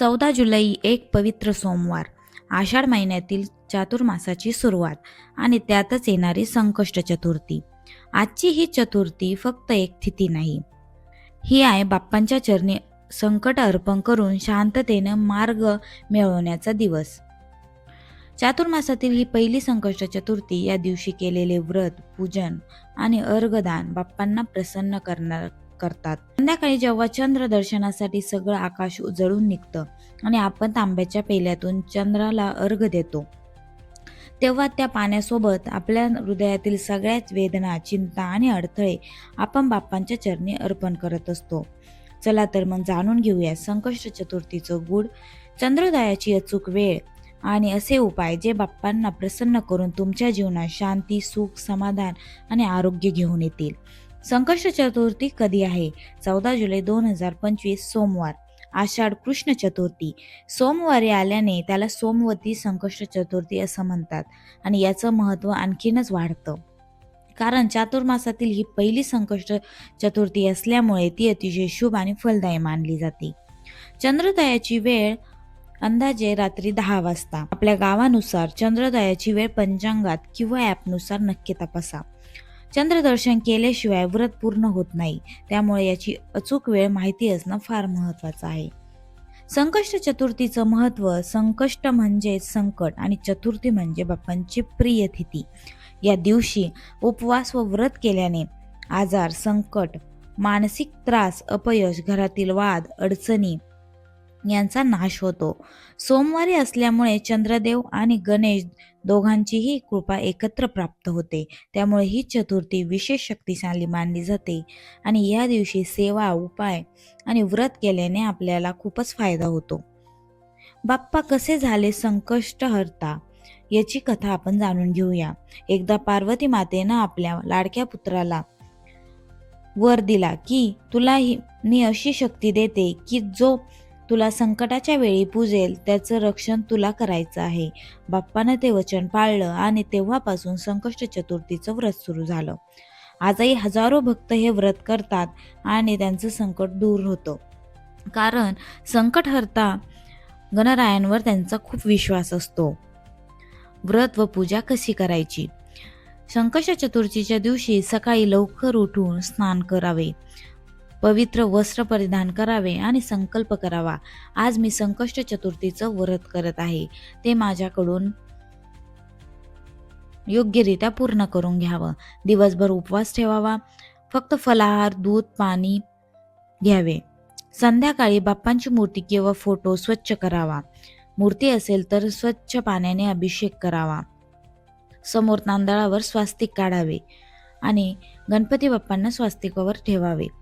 चौदा जुलै एक पवित्र सोमवार आषाढ महिन्यातील चातुर्मासाची सुरुवात आणि त्यातच येणारी संकष्ट चतुर्थी. आजची ही चतुर्थी फक्त एक तिथी नाही. ही आहे बाप्पांच्या चरणी संकट अर्पण करून शांततेनं मार्ग मिळवण्याचा दिवस. चातुर्मासातील ही पहिली संकष्ट चतुर्थी या दिवशी केलेले व्रत पूजन आणि अर्घदान बाप्पांना प्रसन्न करणार करतात. संध्याकाळी जेव्हा चंद्र दर्शनासाठी सगळं आकाश उजळून निघतं आणि आपण तांब्याच्या पेल्यातून चंद्राला अर्घ देतो तेव्हा त्या पाण्यासोबत आपल्या हृदयातील सगळ्याच वेदना चिंता आणि अडथळे आपण बाप्पांच्या चरणी अर्पण करत असतो. चला तर मग जाणून घेऊया संकष्ट चतुर्थीचं गुढ. चंद्रोदयाची अचूक वेळ आणि असे उपाय जे बाप्पांना प्रसन्न करून तुमच्या जीवनात शांती सुख समाधान आणि आरोग्य घेऊन येतील. संकष्ट चतुर्थी कधी आहे? चौदा जुलै दोन हजार पंचवीस सोमवार. आषाढ कृष्ण चतुर्थी. सोमवारी आल्याने त्याला सोमवती संकष्ट चतुर्थी असं म्हणतात आणि याचं महत्त्व आणखीनच वाढतं. कारण चातुर्मासातील ही पहिली संकष्ट चतुर्थी असल्यामुळे ती अतिशय शुभ आणि फलदायी मानली जाते. चंद्रोदयाची वेळ अंदाजे रात्री दहा वाजता. आपल्या गावानुसार चंद्रोदयाची वेळ पंचांगात किंवा ॲपनुसार नक्की तपासा. चंद्रदर्शन केल्याशिवाय व्रत पूर्ण होत नाही. त्यामुळे याची अचूक वेळ माहिती असणं फार महत्वाचं आहे. संकष्ट चतुर्थीचं महत्त्व संकष्ट म्हणजे संकट आणि चतुर्थी म्हणजे बाप्पांची प्रिय तिथी या दिवशी उपवास व व्रत केल्याने आजार संकट मानसिक त्रास अपयश घरातील वाद अडचणी यांचा नाश होतो. सोमवारी असल्यामुळे चंद्रदेव आणि गणेश दोघांचीही कृपा एकत्र प्राप्त होते. त्यामुळे ही चतुर्थी विशेष शक्तिशाली मानली जाते. आणि या दिवशी सेवा उपाय आणि व्रत केल्याने आपल्याला खूपच फायदा होतो. बाप्पा कसे झाले संकष्ट हरता याची कथा आपण जाणून घेऊया. एकदा पार्वती मातेनं आपल्या लाडक्या पुत्राला वर दिला की तुला ही मी अशी शक्ती देते की जो तुला संकटाच्या वेळी पूजेल त्याचं रक्षण तुला करायचं आहे. बाप्पानं ते वचन पाळलं आणि तेव्हापासून संकष्ट चतुर्थीचं व्रत सुरू झालं. आजही हजारो भक्त हे व्रत करतात आणि त्यांचं संकट दूर होतं. कारण संकट हरता गणरायांवर त्यांचा खूप विश्वास असतो. व्रत व पूजा कशी करायची? संकष्ट चतुर्थीच्या दिवशी सकाळी लवकर उठून स्नान करावे. पवित्र वस्त्र परिधान करावे आणि संकल्प करावा. आज मी संकष्ट चतुर्थीचं व्रत करत आहे. ते माझ्याकडून योग्यरित्या पूर्ण करून घ्यावं. दिवसभर उपवास ठेवावा. फक्त फलाहार दूध पाणी घ्यावे. संध्याकाळी बाप्पांची मूर्ती किंवा फोटो स्वच्छ करावा. मूर्ती असेल तर स्वच्छ पाण्याने अभिषेक करावा. समोर तांदळावर स्वास्तिक काढावे आणि गणपती बाप्पांना स्वास्तिकावर ठेवावे.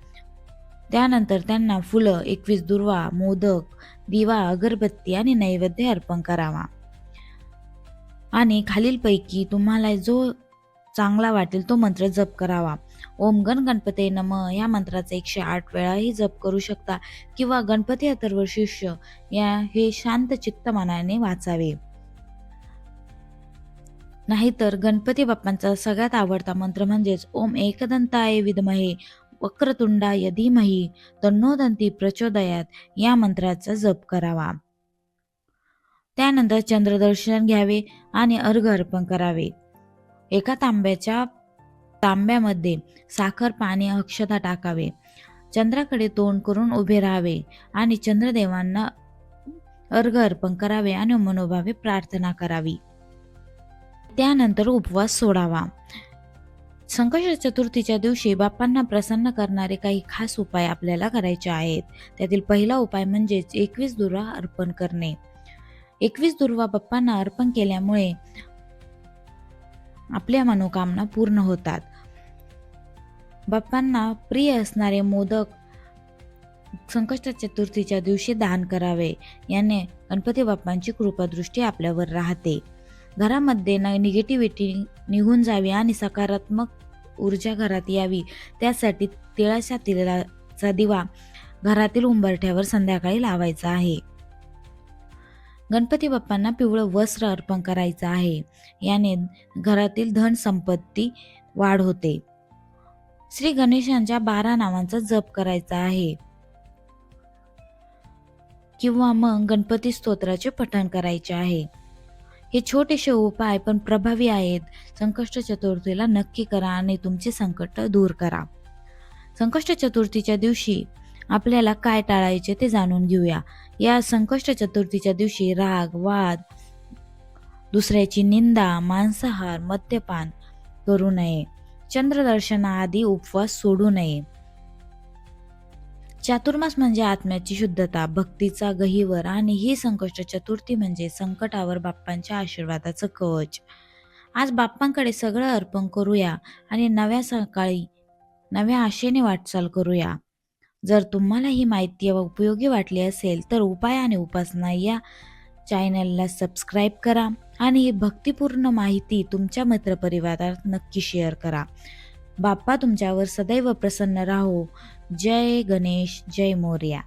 त्यानंतर त्यांना फुलं एकवीस दुर्वा मोदक दिवा अगरबत्ती आणि नैवेद्य अर्पण करावा. आणि खालीलपैकी तुम्हाला जो चांगला वाटेल तो मंत्र जप करावा. ओम गण गणपते नम या मंत्राचा एकशे आठ वेळाही जप करू शकता किंवा गणपती अथर्व शिष्य या हे शांत चित्त मनाने वाचावे. नाहीतर गणपती बाप्पांचा सगळ्यात आवडता मंत्र म्हणजेच ओम एकदंताय विद्महे वक्रतुंडाय धीमही तन्नोदंती प्रचोदयात या मंत्राचा जप करावा. त्यानंतर चंद्रदर्शन घ्यावे आणि अर्घ अर्पण करावे. एका तांब्याच्या तांब्यामध्ये साखर पाणी अक्षता टाकावे. चंद्राकडे तोंड करून उभे राहावे आणि चंद्रदेवांना अर्घ अर्पण करावे आणि मनोभावे प्रार्थना करावी. त्यानंतर उपवास सोडावा. संकष्ट चतुर्थीच्या दिवशी बाप्पांना प्रसन्न करणारे काही खास उपाय आपल्याला करायचे आहेत. त्यातील पहिला उपाय म्हणजेच एकवीस दुर्वा अर्पण करणे. एकवीस दुर्वा बाप्पांना अर्पण केल्यामुळे आपल्या मनोकामना पूर्ण होतात. बाप्पांना प्रिय असणारे मोदक संकष्ट चतुर्थीच्या दिवशी दान करावे. याने गणपती बाप्पांची कृपादृष्टी आपल्यावर राहते. घरामध्ये न निगेटिव्हिटी निघून जावी आणि सकारात्मक ऊर्जा घरात यावी. त्यासाठी तिळाच्या तिळाचा दिवा घरातील उंबरठ्यावर संध्याकाळी लावायचा आहे. गणपती बाप्पांना पिवळं वस्त्र अर्पण करायचं आहे. याने घरातील धन संपत्ती वाढ होते. श्री गणेशांच्या बारा नावांचा जप करायचा आहे. किंवा मग गणपती स्तोत्राचे पठण करायचे आहे. हे छोटेसे उपाय पण प्रभावी आहेत. संकष्ट चतुर्थीला नक्की करा आणि तुमचे संकट दूर करा. संकष्ट चतुर्थीच्या दिवशी आपल्याला काय टाळायचे ते जाणून घेऊया. या संकष्ट चतुर्थीच्या दिवशी राग वाद दुसऱ्याची निंदा मांसाहार मद्यपान करू नये. चंद्रदर्शनाआधी उपवास सोडू नये. चातुर्मास म्हणजे आत्म्याची शुद्धता भक्तीचा गहिवर आणि ही संकष्ट चतुर्थी म्हणजे संकटावर बाप्पांच्या आशीर्वादाचं कवच. आज बाप्पांकडे सगळं अर्पण करूया आणि नव्या सकाळी नव्या आशेने वाटचाल करूया. जर तुम्हाला ही माहिती व उपयोगी वाटली असेल तर उपाय आणि उपासना या चॅनलला सबस्क्राईब करा आणि ही भक्तिपूर्ण माहिती तुमच्या मित्रपरिवारात नक्की शेअर करा. बाप्पा तुमच्यावर सदैव प्रसन्न राहो. जय गणेश जय मोर्या.